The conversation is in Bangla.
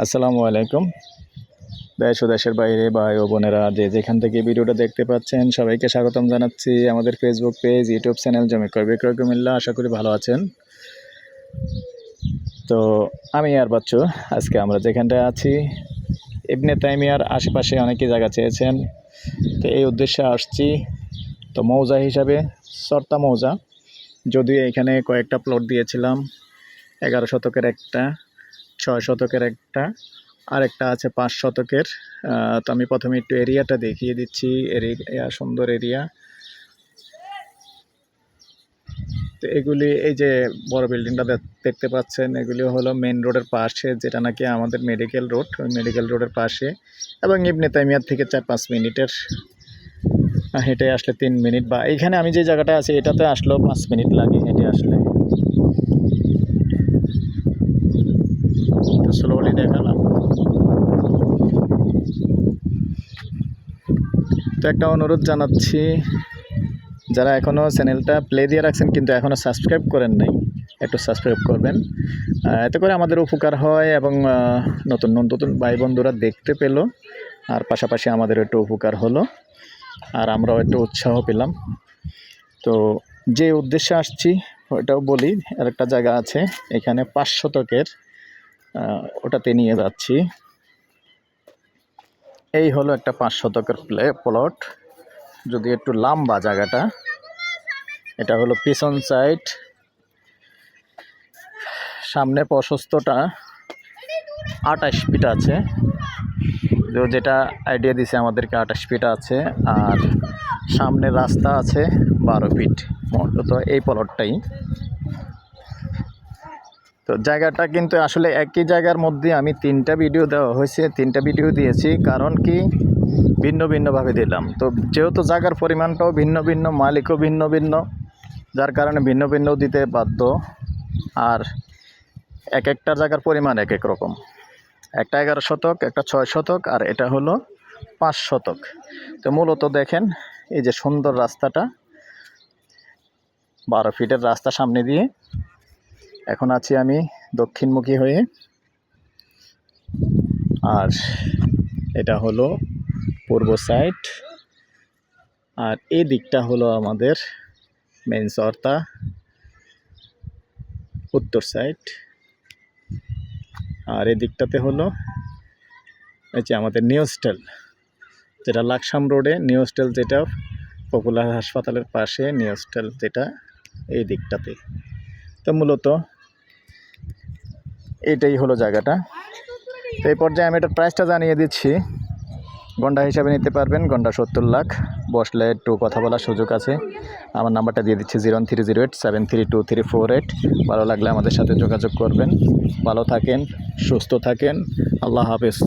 আসসালামু আলাইকুম। দেশ ও দেশের বাইরে ভাই ও বোনেরা, যে যেখান থেকে ভিডিওটা দেখতে পাচ্ছেন, সবাইকে স্বাগতম জানাচ্ছি আমাদের ফেসবুক পেজ ইউটিউব চ্যানেল জমিকর বিক্রয় কুমিল্লা। আশা করি ভালো আছেন। তো আমি আর বাচ্চু, আজকে আমরা যেখানটায় আছি, ইবনে তাইমিয়ার আশেপাশে অনেকে জায়গা চেয়েছেন। তো এই উদ্দেশ্যে আসছি, তো মৌজা হিসাবে, সর্তা মৌজা। যদিও এখানে কয়েকটা প্লট দিয়েছিলাম, এগারো শতকের একটা। ছয় শতকের একটা আর একটা আছে পাঁচ শতকের। তো আমি প্রথমে একটু এরিয়াটা দেখিয়ে দিচ্ছি, এরিয়া, সুন্দর এরিয়া। তো এগুলি, এই যে বড় বিল্ডিংটা দেখতে পাচ্ছেন, এগুলি হলো মেন রোডের পাশে, যেটা নাকি আমাদের মেডিকেল রোড ওই মেডিকেল রোডের পাশে। এবং ইবনে তাইমিয়ার থেকে চার পাঁচ মিনিটের হেঁটে আসলে তিন মিনিট বা এখানে আমি যে জায়গাটা আছি, এটাতে আসলেও পাঁচ মিনিট লাগে হেঁটে আসলে। তো একটা অনুরোধ জানাচ্ছি, যারা এখনও চ্যানেলটা প্লে দিয়ে রাখছেন কিন্তু এখনও সাবস্ক্রাইব করেন নাই, একটু সাবস্ক্রাইব করবেন। এতে করে আমাদের উপকার হয় এবং নতুন নতুন ভাই বন্ধুরা দেখতে পেল, আর পাশাপাশি আমাদের একটু উপকার হলো, আর আমরাও একটু উৎসাহ পেলাম। তো যে উদ্দেশ্যে আসছি, ওটাও বলি আর একটা জায়গা আছে, এখানে পাঁচ শতকের ওটাতে নিয়ে যাচ্ছি। এই হলো একটা পাঁচ শতকের প্লে প্লট যদি একটু লম্বা জায়গাটা, এটা হলো পিছন সাইড সামনে প্রশস্তটা আঠাশ ফিট আছে। যেটা আইডিয়া দিছে আমাদেরকে আঠাশ ফিট আছে, আর সামনে রাস্তা আছে বারো ফিট মূলত এই প্লটটাই তো জায়গাটা কিন্তু আসলে একই জায়গার মধ্যে আমি তিনটা ভিডিও দেওয়া হয়েছে, তিনটা ভিডিও দিয়েছি। কারণ কি? ভিন্ন ভিন্নভাবে দিলাম। তো যেহেতু জায়গার পরিমাণটাও ভিন্ন ভিন্ন, মালিকও ভিন্ন ভিন্ন, যার কারণে ভিন্ন ভিন্ন দিতে বাধ্য। আর এক একটা জায়গার পরিমাণ এক এক রকম। একটা এগারো শতক, একটা ছয় শতক, আর এটা হলো পাঁচ শতক। তো মূলত দেখেন, এই যে সুন্দর রাস্তাটা, বারো ফিটের রাস্তা সামনে দিয়ে এখন আছি আমি দক্ষিণমুখী হয়ে। আর এটা হলো পূর্ব সাইড আর এই দিকটা হলো আমাদের মেন সর্তা উত্তর সাইড আর এই দিকটাতে হলো এই যে আমাদের নিউ হোস্টেল যেটা লাকসাম রোডে। নিউ হোস্টেল যেটা পপুলার হাসপাতালের পাশে নিউ হোস্টেল যেটা এই দিকটাতে। তো মূলত এটাই হলো জায়গাটা। তো এই পর্যায়ে আমি এটার প্রাইসটা জানিয়ে দিচ্ছি। গন্ডা হিসাবে নিতে পারবেন গন্ডা সত্তর লাখ। বসলে একটু কথা বলার সুযোগ আছে। আমার নাম্বারটা দিয়ে দিচ্ছি zero three zero eight seven three two three four eight ভালো লাগলে আমাদের সাথে যোগাযোগ করবেন। ভালো থাকেন, সুস্থ থাকেন। আল্লাহ হাফেজ।